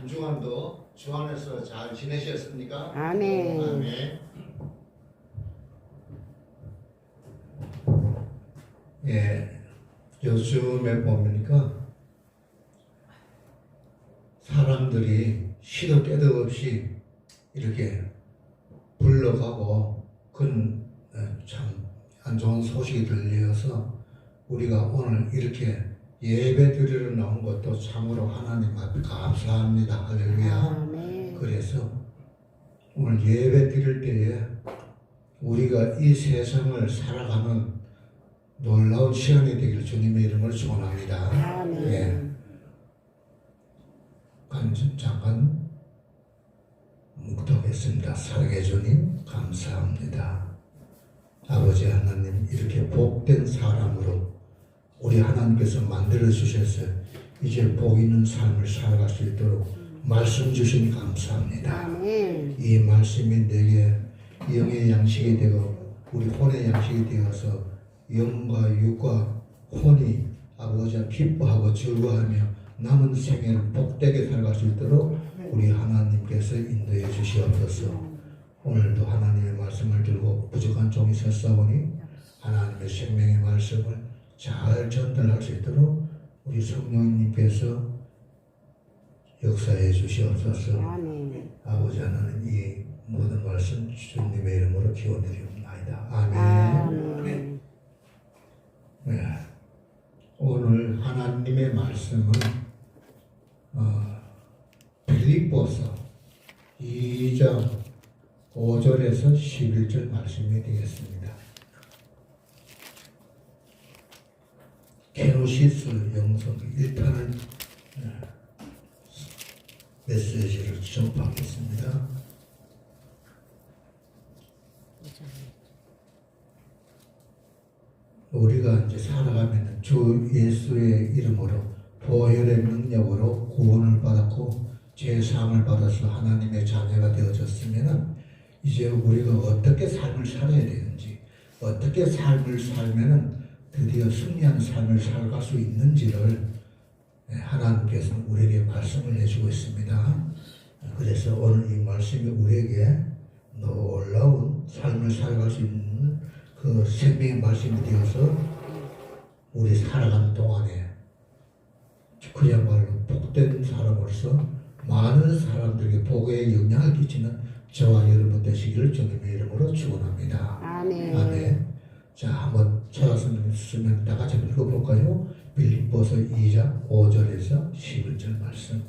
한 주간도 주 안에서 잘 지내셨습니까? 아멘. 아멘. 예, 요즘에 보니까 사람들이 시도 때도 없이 이렇게 불러가고 그런 어, 참안 좋은 소식이 들려서 우리가 오늘 이렇게 예배 드리러 나온 것도 참으로 하나님 앞에 감사합니다. 할렐루야. 그래서 오늘 예배 드릴 때에 우리가 이 세상을 살아가는 놀라운 시간이 되기를 주님의 이름으로 축원합니다. 아멘. 예. 간- 잠깐 묵도하겠습니다. 사랑해 주님 감사합니다. 아버지 하나님 이렇게 복된 사람으로 우리 하나님께서 만들어 주셔서 이제 복 있는 삶을 살아갈 수 있도록 말씀 주시니 감사합니다. 아멘. 이 말씀이 내게 영의 양식이 되고 우리 혼의 양식이 되어서 영과 육과 혼이 아버지와 기뻐하고 즐거워하며 남은 생애를 복되게 살아갈 수 있도록 우리 하나님께서 인도해 주시옵소서. 오늘도 하나님의 말씀을 들고 부족한 종이 섰사오니 하나님의 생명의 말씀을 잘 전달할 수 있도록 우리 성령님께서 역사해 주시옵소서. 아멘. 아버지 하나님 이 모든 말씀 주님의 이름으로 기원드리옵나이다. 아멘. 아멘. 네. 오늘 하나님의 말씀은 어, 빌립보서 2장 5절에서 11절 말씀이 되겠습니다. 케노시스 영성 1탄을 메시지를 전파하겠습니다. 우리가 이제 살아가면 주 예수의 이름으로 보혈의 능력으로 구원을 받았고 죄사함을 받아서 하나님의 자녀가 되어졌으면 이제 우리가 어떻게 삶을 살아야 되는지 어떻게 삶을 살면은 드디어 승리하는 삶을 살아갈 수 있는지를 하나님께서 우리에게 말씀을 해주고 있습니다. 그래서 오늘 이 말씀이 우리에게 놀라운 삶을 살아갈 수 있는 그 생명의 말씀이 되어서 우리 살아가는 동안에 그야말로 복된 사람으로서 많은 사람들에게 복의 영향을 끼치는 저와 여러분 되시기를 주님의 이름으로 축원합니다. 아멘. 아멘. 자, 한번 찾았으면 다 같이 읽어볼까요? 빌립보서 2장 5절에서 11절 말씀.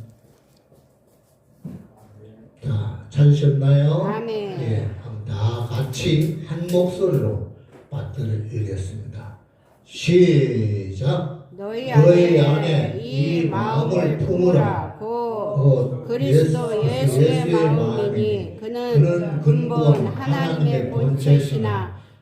자, 찾으셨나요? 아멘. 예, 다 같이 한 목소리로 받들어 읽겠습니다. 시작. 너희 너희 안에 이이 마음을 품으라. 곧곧 그리스도 예수- 예수의 예수의 마음이니 그는 그는 근본 하나님의 본체시나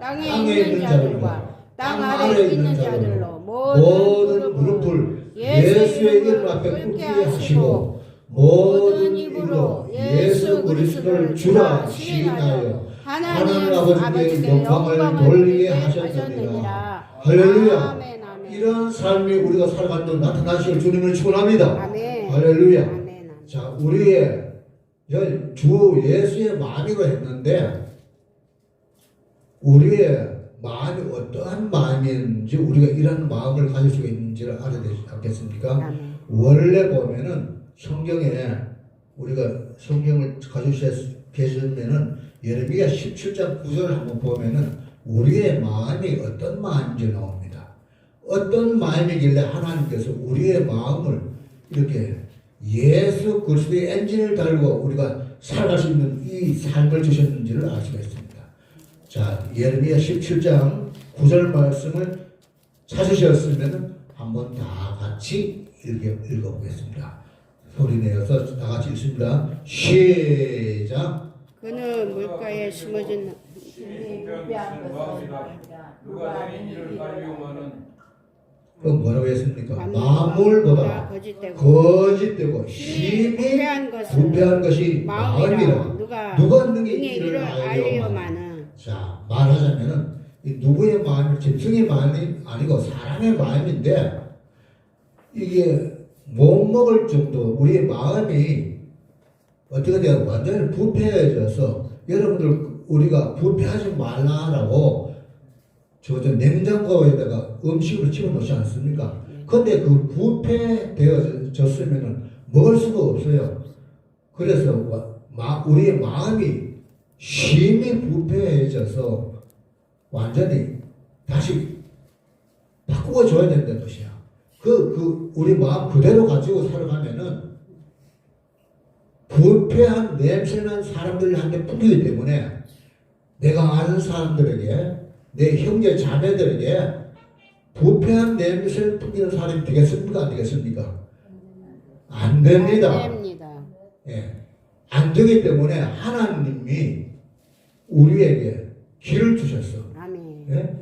땅에 있는 자들과 땅 아래에 있는 자들로 모든 무릎을 예수의 예수의 이름 이름으로 앞에 꿇게 하시고 모든 입으로 예수 그리스도를 주라 시인하여 하나님 아버지께 영광을 돌리게 하셨느니라. 할렐루야. 이런 삶이 우리가 살아가는 나타나시길 주님을 축원합니다. 할렐루야. 자, 우리의 여- 주 예수의 마음이로 했는데 우리의 마음이 어떠한 마음인지 우리가 이런 마음을 가질 수 있는지를 알아야 되지 않겠습니까? 아멘 원래 보면은 성경에 우리가 성경을 계시면은 예레미야 17장 9절 한번 보면은 우리의 마음이 어떤 마음인지 나옵니다. 어떤 마음이길래 하나님께서 우리의 마음을 이렇게 예수 그리스도의 엔진을 달고 우리가 살아갈 수 있는 이 삶을 주셨는지를 알 수가 있습니다. 자, 예레미야 17장 9절 말씀을 찾으셨으면 한번 다 같이 읽어, 읽어 보겠습니다. 소리 내어서 다 같이 읽습니다. 시작. 그는 물가에 심어진 그 뭐라고 했습니까? 만물보다 마물보다 거짓되고 거짓되고 심히 부패한 것이 마음이라. 누가 능히 이를 알려마는 자 말하자면은 이 누구의 마음이 짐승의 마음이 아니고 사람의 마음인데 이게 못 먹을 정도 우리의 마음이 어떻게 돼요? 완전히 부패해져서 여러분들 우리가 부패하지 말라라고 저, 저 냉장고에다가 음식을 집어넣지 않습니까? 근데 그 부패되어졌으면은 먹을 수가 없어요. 그래서 우리의 마음이 심히 부패해져서 완전히 다시 바꾸어 줘야 된다는 것이야. 그, 그, 우리 마음 그대로 가지고 살아가면은 부패한 냄새난 사람들한테 뿌리기 때문에 내가 아는 사람들에게 내 형제 자매들에게 부패한 냄새를 풍기는 사람이 되겠습니까? 안 되겠습니까? 안 됩니다. 안 됩니다. 예. 안 되기 때문에 하나님이 우리에게 길을 주셨어. 아멘. 예?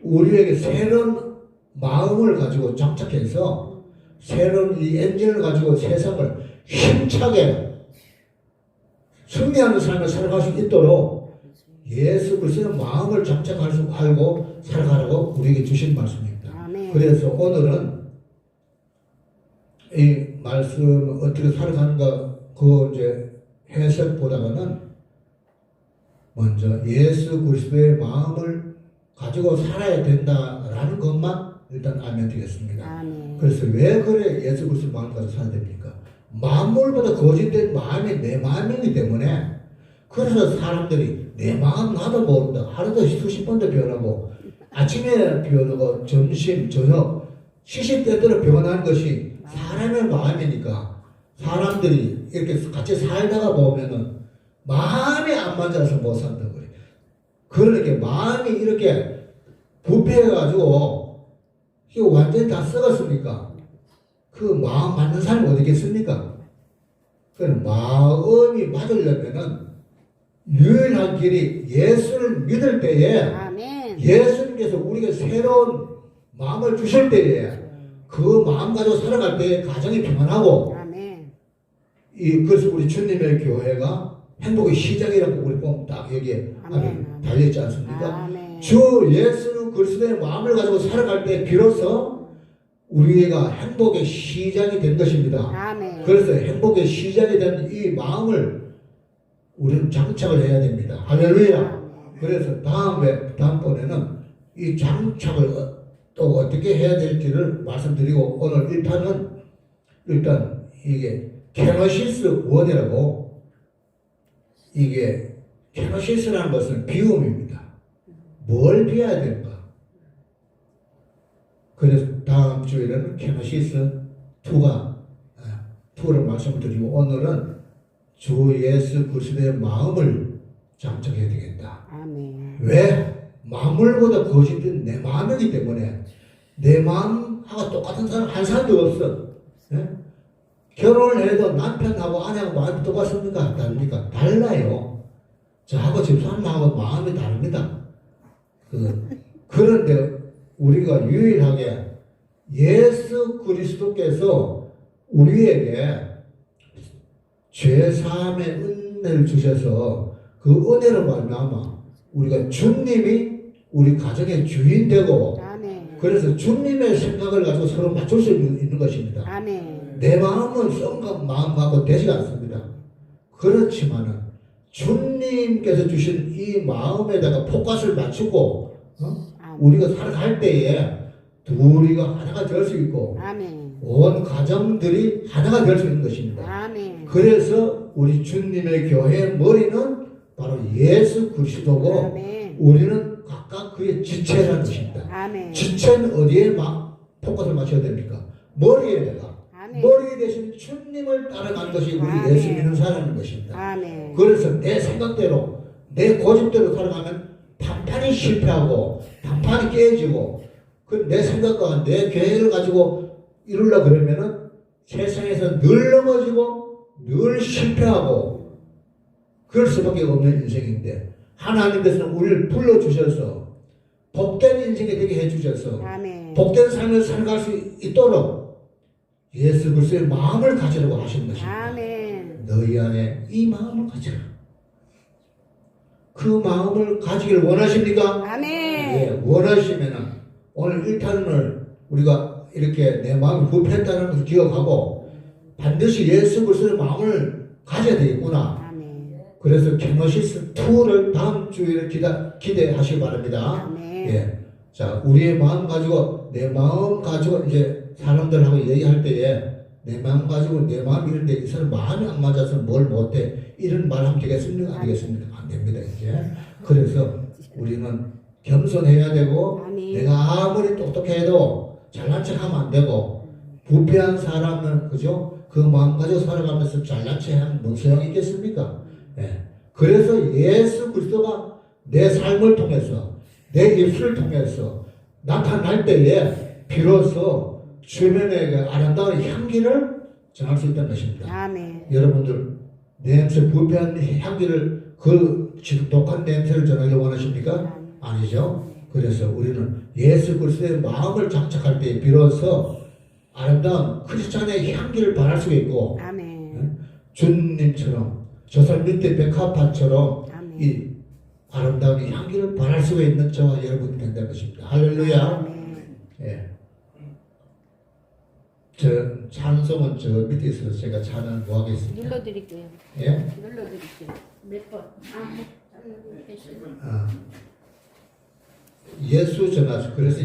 우리에게 새로운 마음을 가지고 장착해서 새로운 이 엔진을 가지고 세상을 힘차게 승리하는 삶을 살아갈 수 있도록 예수 그리스도의 마음을 장착할 수 알고 살아가라고 우리에게 주신 말씀입니다. 아멘. 그래서 오늘은 이 말씀 어떻게 살아가는가 그 이제 해석보다는 먼저 예수 그리스도의 마음을 가지고 살아야 된다라는 것만 일단 알면 되겠습니다. 아멘. 그래서 왜 그래 예수 그리스도 마음을 가지고 살아야 됩니까? 만물보다 거짓된 마음이 내 마음이기 때문에 그래서 사람들이 내 마음 나도 모른다. 하루도 수십 번도 변하고 아침에 변하고 점심 저녁 시시때때로 변하는 것이 사람의 마음이니까 사람들이 이렇게 같이 살다가 보면은 마음이 안 맞아서 못 산다고 그래. 그러니까 마음이 이렇게 부패해가지고 이거 완전히 다 썩었으니까 그 마음 맞는 사람이 어디 있겠습니까? 그럼 마음이 맞으려면은 유일한 길이 예수를 믿을 때에 아멘. 예수님께서 우리에게 새로운 마음을 주실 때에 그 마음 가지고 살아갈 때 가정이 평안하고 아멘. 이 그래서 우리 주님의 교회가 행복의 시작이라고 우리 꼭딱 여기에 아멘. 달려있지 않습니까? 아멘. 주 예수 그리스도의 마음을 가지고 살아갈 때 비로소 우리가 행복의 시작이 된 것입니다. 아멘. 그래서 행복의 시작이 된 이 마음을 우리는 장착을 해야 됩니다. 할렐루야. 아멘. 그래서 다음에 다음번에는 이 장착을 어- 또 어떻게 해야 될지를 말씀드리고 오늘 1탄은 일단 이게 케노시스 원이라고 이게 케노시스라는 것은 비움입니다. 뭘 비워야 될까? 그래서 다음 주에는 케노시스 2가 2를 말씀드리고 오늘은 주 예수 그리스도의 마음을 장착해야 되겠다. 아멘. 왜? 마음을보다 거짓된 내 마음이기 때문에 내 마음하고 똑같은 사람 한 사람도 없어. 예? 결혼을 해도 남편하고 아내하고 마음이 똑같습니까? 다릅니까? 달라요. 저하고 집사람하고 마음이 다릅니다. 그, 그런데 우리가 유일하게 예수 그리스도께서 우리에게 죄사함의 은혜를 주셔서 그 은혜로 말미암아 우리가 주님이 우리 가정의 주인 되고. 그래서 주님의 생각을 가지고 서로 맞출 수 있는, 있는 것입니다. 아멘. 내 마음은 썩은 마음하고 되지 않습니다. 그렇지만은 주님께서 주신 이 마음에다가 포커스를 맞추고 어? 우리가 살아갈 때에 둘이가 하나가 될 수 있고 아멘. 온 가정들이 하나가 될 수 있는 것입니다. 아멘. 그래서 우리 주님의 교회의 머리는 바로 예수 그리스도고 아멘. 우리는 각각 그의 지체라는 것입니다. 아멘. 지체는 어디에 막 포커스를 맞춰야 됩니까? 머리에다가 아멘. 머리에 대신 주님을 따라가는 것이 우리 아멘. 예수 믿는 사람인 것입니다. 아멘. 그래서 내 생각대로 내 고집대로 살아가면 단판이 실패하고 단판이 깨지고 그 내 생각과 내 계획을 가지고 이루려 그러면은 세상에서 늘 넘어지고 늘 실패하고 그럴 수밖에 없는 인생인데 하나님께서는 우리를 불러 주셔서 복된 인생이 되게 해 주셔서 아멘. 복된 삶을 살아갈 수 있도록 예수 그리스도의 마음을 가지라고 하신 것입니다. 아멘. 너희 안에 이 마음을 가져라. 그 마음을 가지기를 원하십니까? 아멘. 예, 원하시면은 오늘 일탄을 우리가 이렇게 내 마음이 부패했다는 것을 기억하고 반드시 예수 그리스도의 마음을 가져야 되겠구나. 아멘. 그래서 캐노시스 2를 다음 주에 기다, 기대하시기 바랍니다. 아멘. 예. 자, 우리의 마음 가지고 내 마음 가지고 이제 사람들하고 얘기할 때에 내 마음 가지고 내 마음 이런데 이 사람 마음이 안 맞아서 뭘 못해 이런 말 하면 되겠습니까? 안 되겠습니까? 안 됩니다 이제. 그래서 우리는 겸손해야 되고. 내가 아무리 똑똑해도 잘난 척하면 안 되고 부패한 사람은 그죠? 그 마음 가지고 살아가면서 잘난 척하면 뭔 소용이 있겠습니까? 예. 그래서 예수 그리스도가 내 삶을 통해서 내 입술을 통해서 나타날 때에 비로소 주변에 그 아름다운 향기를 전할 수 있다는 것입니다. 아멘. 여러분들 냄새 부패한 향기를 그 지독한 냄새를 전하기 원하십니까? 아니죠. 그래서 우리는 예수 그리스도의 마음을 장착할 때 비로소 아름다운 크리스찬의 향기를 발할 수가 있고 아멘. 주님처럼 저 사람 밑에 백합화처럼 아멘. 이 아름다운 이 향기를 발할 수가 있는 저와 여러분이 된다는 것입니다. 할렐루야. 아멘. 예. 저 찬송은 저 밑에 있어서 제가 찬을 뭐 하겠습니다. 눌러드릴게요. 예? 눌러드릴게요. 몇 번? 아, 됐어요. 아. 예수 전하시 그래서